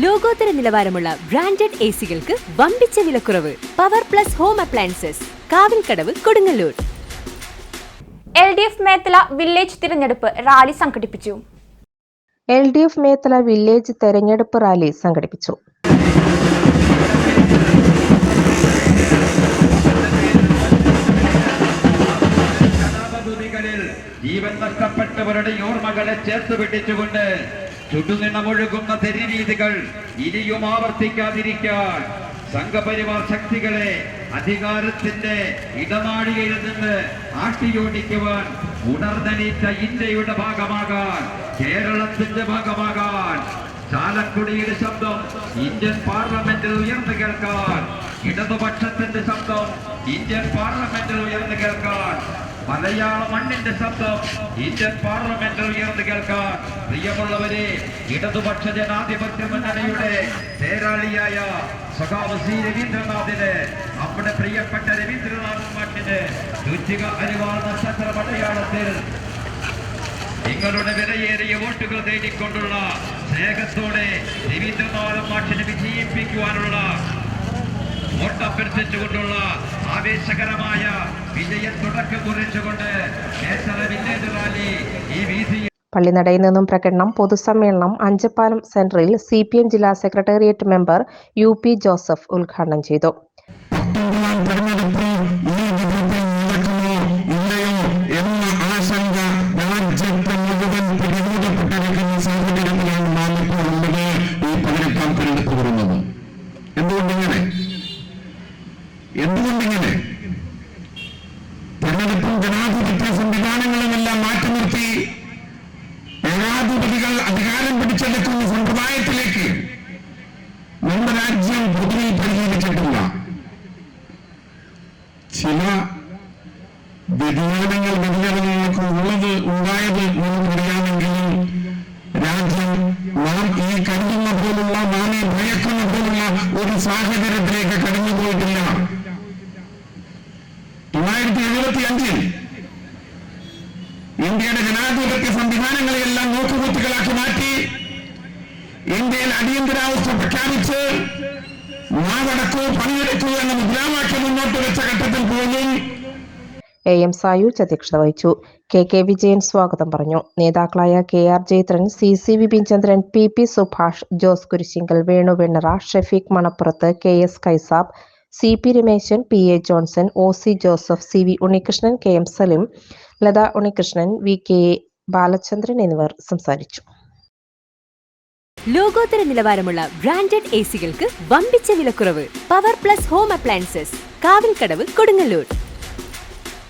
ലോകോത്തര നിലവാരമുള്ള branded A സികൾക്ക് വമ്പിച്ച വിലക്കുറവ്. Power plus home appliances Kavilkadavu Kodungallur. L D F Methala village തിരഞ്ഞെടുപ്പ് റാലി സംഘടിപ്പിച്ചു. L D F Methala village തെരഞ്ഞെടുപ്പ് റാലി സംഘടിപ്പിച്ചു. ജീവൻ നഷ്ടപ്പെട്ടവരുടെ ഓർമ്മകളെ ചേർത്ത് പിടിച്ചുകൊണ്ട് ചുടുനിണമൊഴുകുന്ന തെരുരീതികൾ ഇനിയും ആവർത്തിക്കാതിരിക്കാൻ സംഘപരിവാർ ശക്തികളെ അധികാരത്തിന്റെ ഇടനാഴികയിൽ നിന്ന് ആട്ടിയോടിക്കുവാൻ ഉണർന്നണീറ്റ ഇന്ത്യയുടെ ഭാഗമാകാൻ കേരളത്തിന്റെ ഭാഗമാകാൻ ചാലക്കുടിയുടെ ശബ്ദം ഇന്ത്യൻ പാർലമെന്റിൽ ഉയർന്നു കേൾക്കാൻ ഇടതുപക്ഷത്തിന്റെ ശബ്ദം ഇന്ത്യൻ പാർലമെന്റിൽ ഉയർന്നു കേൾക്കാൻ മലയാള മണ്ണിന്റെ ശബ്ദം. ഇന്ത്യൻ പാർലമെന്റിൽ ഉയർന്നു കേൾക്കാൻ പ്രിയമുള്ളവരെ ഇടതുപക്ഷ ജനാധിപത്യ മുന്നണിയുടെ തേരാളിയായ സഖാവ് സി രവീന്ദ്രനാഥിന് നമ്മുടെ പ്രിയപ്പെട്ട രവീന്ദ്രനാഥ് മണ്ണിന് രുചിക അനുവാദ നക്ഷത്ര മലയാളത്തിൽ നിങ്ങളുടെ വിലയേറിയ വോട്ടുകൾ തേടിക്കൊണ്ടുള്ള സ്നേഹത്തോടെ രവീന്ദ്രനാഥൻ മാഷിനെ വിജയിപ്പിക്കുവാനുള്ള വോട്ടഭ്യർത്ഥിച്ചുകൊണ്ടുള്ള ആവേശകരമായ വിജയ തുടക്കം കുറിച്ചുകൊണ്ട് ഈ പള്ളിനടയിൽ നിന്നും പ്രകടനം പൊതുസമ്മേളനം അഞ്ചപ്പാലം സെന്ററിൽ സി പി എം ജില്ലാ secretariat member U P Joseph ഉദ്ഘാടനം ചെയ്തു. എന്തുകൊണ്ടിങ്ങനെ? തെരഞ്ഞെടുപ്പും ജനാധിപത്യ സംവിധാനങ്ങളുമെല്ലാം മാറ്റി നിർത്തി ഏകാധിപതികൾ അധികാരം പിടിച്ചെടുക്കുന്ന സമ്പ്രദായത്തിലേക്ക് നമ്മുടെ രാജ്യം പൊതുവിൽ പരിഹരിച്ചിട്ടില്ല ചില വ്യതിയാനങ്ങൾ വ്യതിയാനങ്ങൾക്ക് ഉള്ളത് ഉണ്ടായത് നമുക്കറിയാമെങ്കിലും രാജ്യം നാം ഈ കരുതുന്ന പോലുള്ള നാമെ ഭയക്കുന്ന പോലുള്ള ഒരു സാഹചര്യത്തിലേക്ക് കടന്നുപോയിട്ടില്ല. ജനാധിപത്യ സംവിധാനങ്ങളെയെല്ലാം നോക്കുകൂട്ടുകളാക്കി മാറ്റി ഇന്ത്യയിൽ അടിയന്തരാവസ്ഥ പ്രഖ്യാപിച്ച് എന്ന വെച്ച ഘട്ടത്തിൽ എ എം സായൂജ് അധ്യക്ഷത വഹിച്ചു. കെ കെ വിജയൻ സ്വാഗതം പറഞ്ഞു. നേതാക്കളായ K R Jayathran C C Vipinchandran P P Subhash Jose Kurisinkal Venu Vennara Shefeeq Manappurath K S Kaisab C P Rameshan P A Johnson O C Joseph C V Unnikrishnan K M Salim Latha Unnikrishnan V K Balachandran എന്നിവർ സംസാരിച്ചു. ലോകോത്തര നിലവാരമുള്ള branded A സികൾക്ക് വമ്പിച്ച വിലക്കുറവ്. Power plus home appliances Kavilkadavu Kodungallur.